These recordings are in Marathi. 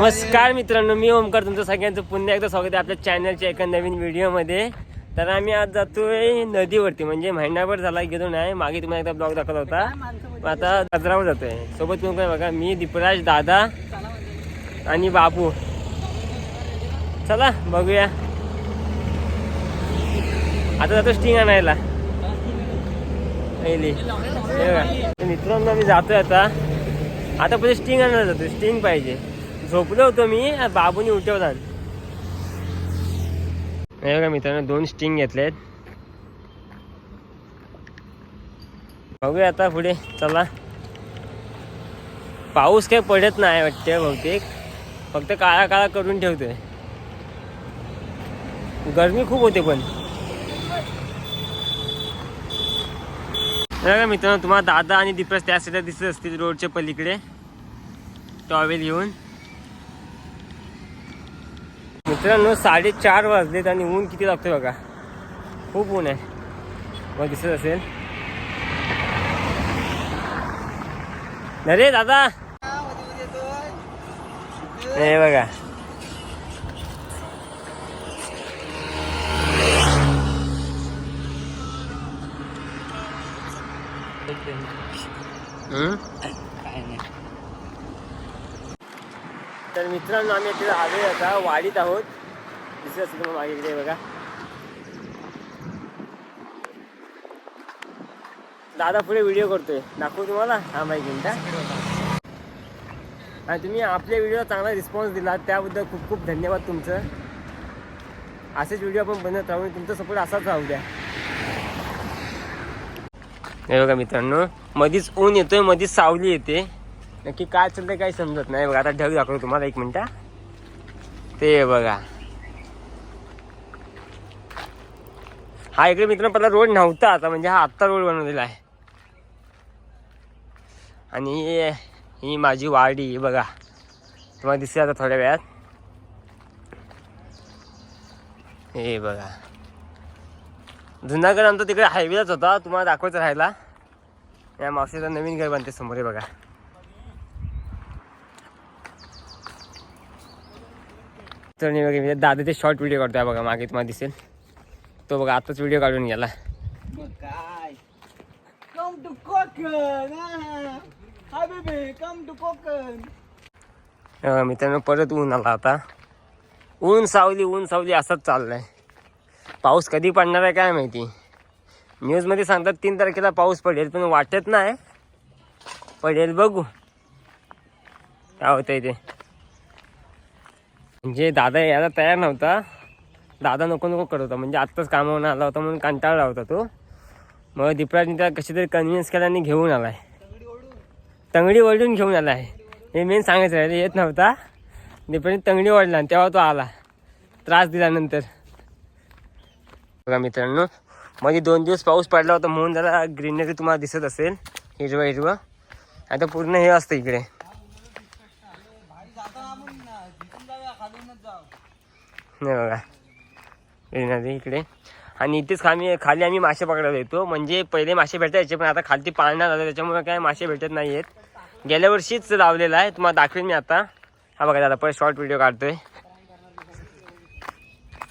नमस्कार मित्रांनो मी ओमकार तुमचं सगळ्यांचं पुन्हा एकदा स्वागत आहे आपल्या चॅनलच्या एका नवीन व्हिडिओमध्ये तर आम्ही आज जातोय नदीवरती म्हणजे महिनाभर झाला गेलो नाही. मागे तुम्हाला एकदा ब्लॉग दाखवला होता. आता गजरावर जातोय. सोबत कोण काय बघा? मी दीपराज दादा आणि बापू चला बघूया. आता जातो स्टिंग आणायला. पहिली. हे मित्रांनो मी जातोय आता. आता पहिले स्टिंग आणायला जातो स्टिंग पाहिजे. झोपलो होतो मी बाबूनी उठवला. हे बघा मित्रांनो दोन स्टिंग घेतलेत. बघूया आता पुढे चला. पाऊस काही पडत नाही वाटते बहुतेक. फक्त काळा काळा करून ठेवतोय. गर्मी खूप होते पण. हे बघा मित्रांनो तुम्हाला दादा आणि दीपस त्या साईडला दिसत असतील रोडच्या पलीकडे. टॉवेल घेऊन. मित्रांनो साडेचार वाजलेत आणि ऊन किती लागतोय बघा. खूप ऊन आहे. मग दिसत असेल. अरे दादा. हे बघा. हम्म? तर मित्रांनो आम्ही इथे आले आता वाडीत आहोत. दिसत असेल तुम्हाला मागे इकडे बघा. दादा पुढे व्हिडिओ करतोय. दाखवू तुम्हाला? हा माहिती मिनटा आणि तुम्ही आपल्या व्हिडिओला चांगला रिस्पॉन्स दिला त्याबद्दल खूप खूप धन्यवाद तुमचं. असेच व्हिडिओ आपण बनवत राहू आणि तुमचा सपोर्ट असाच राहू द्या. हे बघा मित्रांनो मधीच ऊन येतोय मधीच सावली येते. नक्की काय चाललंय काही समजत नाही. बघा आता ढग दाखवतो तुम्हाला एक मिनटा. ते बघा. हा इकडे मित्र पहिला रोड नव्हता आता म्हणजे हा आत्ता रोड बनवलेला आहे. आणि ही- माझी वाडी बघा. तुम्हाला दिसते आता थोड्या वेळात. हे बघा. जुनागड आमचा तिकडे हायवेलाच होता तुम्हाला दाखवायचं राहिला. या मावशीचा नवीन घर बांधते समोर आहे बघा. तर नाही बघा मी दादाचे शॉर्ट व्हिडिओ काढतोय. बघा मागे तुम्हाला दिसेल. तो बघा आताच व्हिडिओ काढून गेला. मित्रांनो परत ऊन आला आता. ऊन सावली ऊन सावली असंच चाललंय. पाऊस कधी पडणार आहे काय माहिती? न्यूजमध्ये सांगतात तीन तारखेला पाऊस पडेल पण वाटत नाही. पडेल बघू. काय होतंय ते? म्हणजे दादा यायला तयार नव्हता. दादा नको नको करत होता. म्हणजे आत्ताच कामावरून आला होता म्हणून कंटाळला होता तो. मग दीपराजने त्याला कशी तरी कन्व्हिन्स केला आणि घेऊन आलाय. तंगडी ओढून घेऊन आला आहे हे मेन सांगायचं राहिलं येत नव्हता. दीपराजने तंगडी ओढला आणि तेव्हा तो आला. त्रास दिल्यानंतर. बघा मित्रांनो मध्ये दोन दिवस पाऊस पडला होता म्हणून जरा ग्रीनरी तुम्हाला दिसत असेल. हिरवं हिरवं. आता पूर्ण हे असतं इकडे भाई जाता आपण तिथून जाऊया खालूनच जाऊ नाही बघा. ग्रीनरी इकडे. आणि इथेच आम्ही खाली आम्ही मासे पकडायला येतो. म्हणजे पहिले मासे भेटायचे पण आता खालती पाळणार आलं त्याच्यामुळे काय मासे भेटत नाही आहेत गेल्या वर्षीच लावलेला आहे. तुम्हाला दाखवेन मी आता. हा बघा दादा परत शॉर्ट व्हिडिओ काढतोय.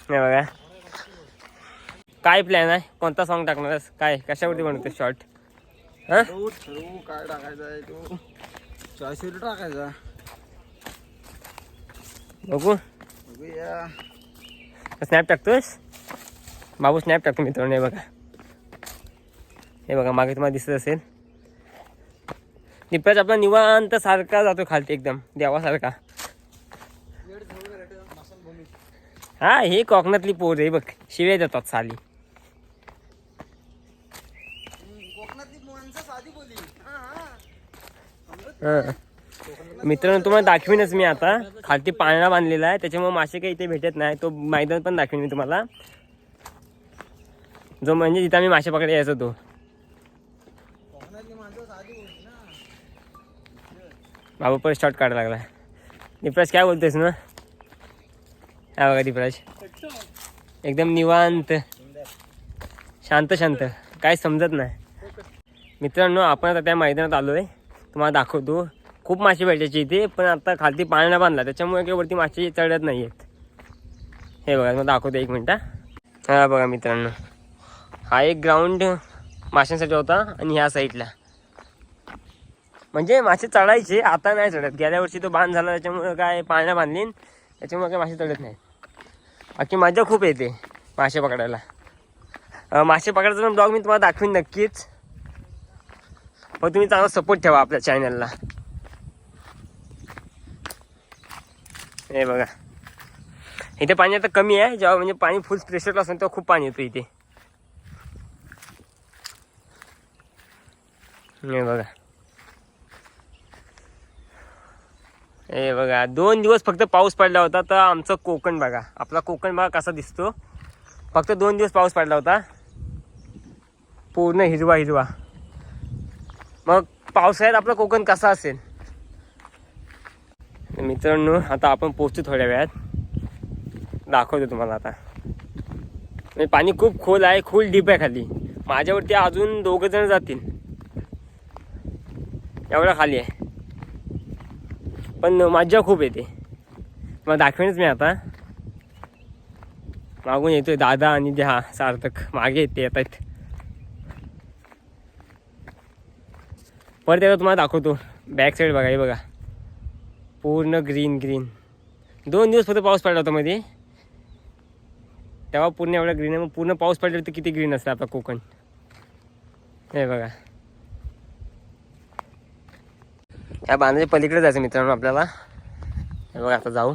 नाही बघा. काय प्लॅन आहे? कोणता सॉन्ग टाकणार काय? कशावरती बनवतो शॉर्ट हां? काय टाकायचा आहे तो? टाकायचा. बघू. बघूया. स्नॅप टाकतोस? बाबू स्नॅप टाकतो मित्रांनो हे बघा. हे बघा मागे तुम्हाला दिसत असेल. दिप्याच आपला निवांत सारखा जातो खालती एकदम देवासारखा. हा हे कोकणातली पोर आहे बघ शिव्या देतात साली. कोकणातली माणसं साधी बोली. हां. मित्रांनो तुम्हाला दाखवीनच मी आता. खालती पाळणा बांधलेला आहे. त्याच्यामुळे मासे काही इथे भेटत नाही. तो मैदान पण दाखवीन मी तुम्हाला. जो म्हणजे जिथं आम्ही मासे पकडे यायचो तो. बाबा परत शॉर्ट काढायला लागला. दीपराज काय बोलतोयस ना? काय बघा दीपराज. एकदम निवांत. शांत शांत. काय समजत नाही. मित्रांनो आपण आता त्या मैदानात आलो आहे तुम्हाला दाखवतो. खूप मासे भेटायचे इथे पण आता खालती पाण्याला बांधला त्याच्यामुळे काही वरती मासे चढत नाही आहेत. हे बघा मग दाखवतो एक मिनटं हा. बघा मित्रांनो हा एक ग्राउंड माशांसाठी होता आणि ह्या साईडला म्हणजे मासे चढायचे आता नाही चढत. गेल्या वर्षी तो बांध झाला त्याच्यामुळे काय पाण्याला बांधलीन त्याच्यामुळे काय मासे चढत नाही बाकी मजा खूप येते मासे पकडायला. मासे पकडायचा पण ब्लॉग मी तुम्हाला दाखवीन नक्कीच. पण तुम्ही चांगला सपोर्ट ठेवा आपल्या चॅनलला हे बघा. इथे पाणी आता कमी आहे. जेव्हा म्हणजे पाणी फुल प्रेशरला असेल तेव्हा खूप पाणी येतं इथे. हे बघा. हे बघा. दोन दिवस फक्त पाऊस पडला होता. तर आमचं कोकण बघा. आपला कोकण बघा कसा दिसतो? फक्त दोन दिवस पाऊस पडला होता. पूर्ण हिरवा हिरवा मग पावसाळ्यात आपलं कोकण कसा असेल? तर मित्रांनो आता आपण पोचतो थोड्या वेळात. दाखवतो तुम्हाला आता. पाणी खूप खोल आहे खोल डीप आहे खाली. माझ्यावरती अजून दोघं जण जातील. एवढा खाली आहे. पण मज्जा खूप येते. मग दाखवेनच मी आता. मागून येतोय दादा आणि ते हा सार्थक. मागे येते येत आहेत. परत एकदा तुम्हाला दाखवतो. बॅक साईड बघा हे बघा. पूर्ण ग्रीन ग्रीन. दोन दिवस फक्त पाऊस पडला होता मध्ये. तेव्हा पूर्ण एवढा ग्रीन आहे. मग पूर्ण पाऊस पडला तर किती ग्रीन असतं आपलं कोकण? हे बघा. ह्या बांधाच्या पलीकडे जायचं मित्रांनो आपल्याला. हे बघा आता जाऊ.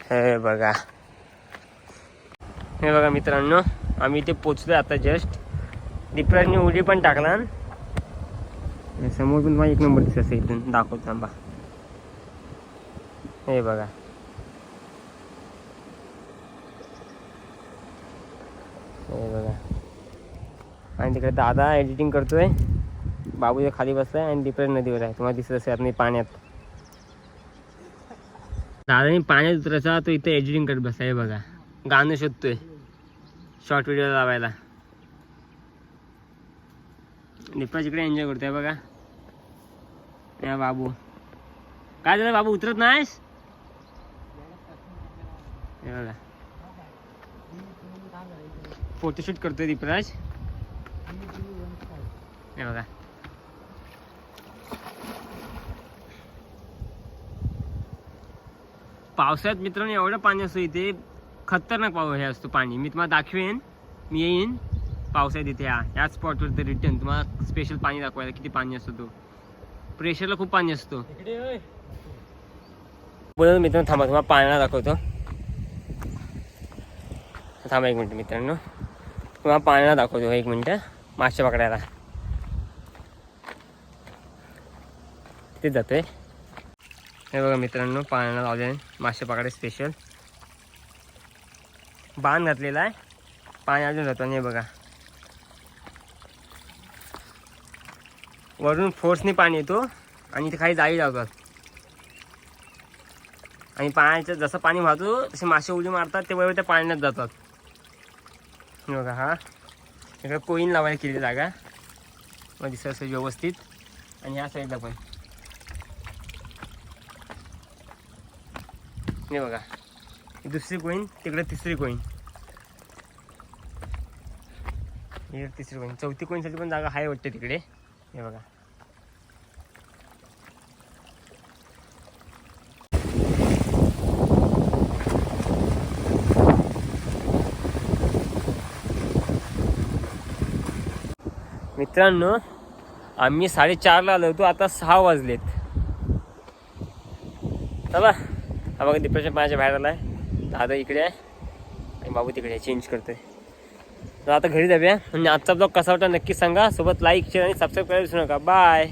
हे बघा. हे बघा मित्रांनो आम्ही इथे पोचलोय आता जस्ट डिप्राजने उडी पण टाकला. आणि समोर पण तुम्हाला एक नंबर दिसत असेल इथून दाखवतो थांबा. हे बघा. हे बघा. आणि तिकडे दादा एडिटिंग करतोय. बाबू इथे खाली बसलाय आणि तिकडे नदीवर आहे. तुम्हाला दिसत असेल आता पाण्यात. दादानी पाण्यात उतरायचा तो इथे एडिटिंग करत बसलाय हे बघा. गाणं शोधतोय. शॉर्ट व्हिडिओ लावायला. डिप्रेस इकडे एन्जॉय करतोय बघा. या बाबू. काय झालं बाबू उतरत नाहीस? हे बघा. फोटोशूट करतोय दीपराज. हे बघा. पावसाळ्यात मित्रांनो एवढं पाणी असतं इथे. खतरनाक पाऊस हे असतो पाणी. मी तुम्हाला दाखवेन. मी येईन. पावसाळ्यात इथे या. याच स्पॉटवर ते रिटर्न तुम्हाला स्पेशल पाणी दाखवायला किती पाणी असतो तो. प्रेशरला खूप पाणी असतो. बोला मित्रांनो थांबा तुम्हाला पाण्याला दाखवतो. थांबा एक मिनिट मित्रांनो. तुम्हाला पाण्याला दाखवतो एक मिनिट. मासे पकडायला. तिथेच जातोय. हे बघा मित्रांनो पाण्याला लावले मासे पकडाय स्पेशल बाण घातलेला आहे. पाणी अजून जातो आणि हे बघा. वरून फोर्सने पाणी येतो आणि इथे काही जाळी लावतात. आणि पाण्याचं जसं पाणी वाहतो तसे मासे उडी मारतात ते बरोबर त्या पाण्यात जातात. बघा हा. इकडं कोईन लावायला केली जागा. मग दिसत असेल व्यवस्थित. आणि ह्या साईडला पण. हे बघा. दुसरी कोईन तिकडे तिसरी कोईन इकडे तिसरी कोईन चौथी कोईनसाठी पण जागा आहे वाटते तिकडे. हे बघा. मित्रांनो आम्ही साडेचारला आलो होतो आता सहा वाजलेत. चला हा बघा डिप्रेशन पाण्याच्या बाहेर आला आहे दादा इकडे आहे. आणि बाबू तिकडे आहे चेंज करतोय. तर आता घरी जाऊया. आणि आजचा ब्लॉग कसा वाटला नक्की सांगा. सोबत लाईक शेअर आणि सबस्क्राईब करायला विसरू नका. बाय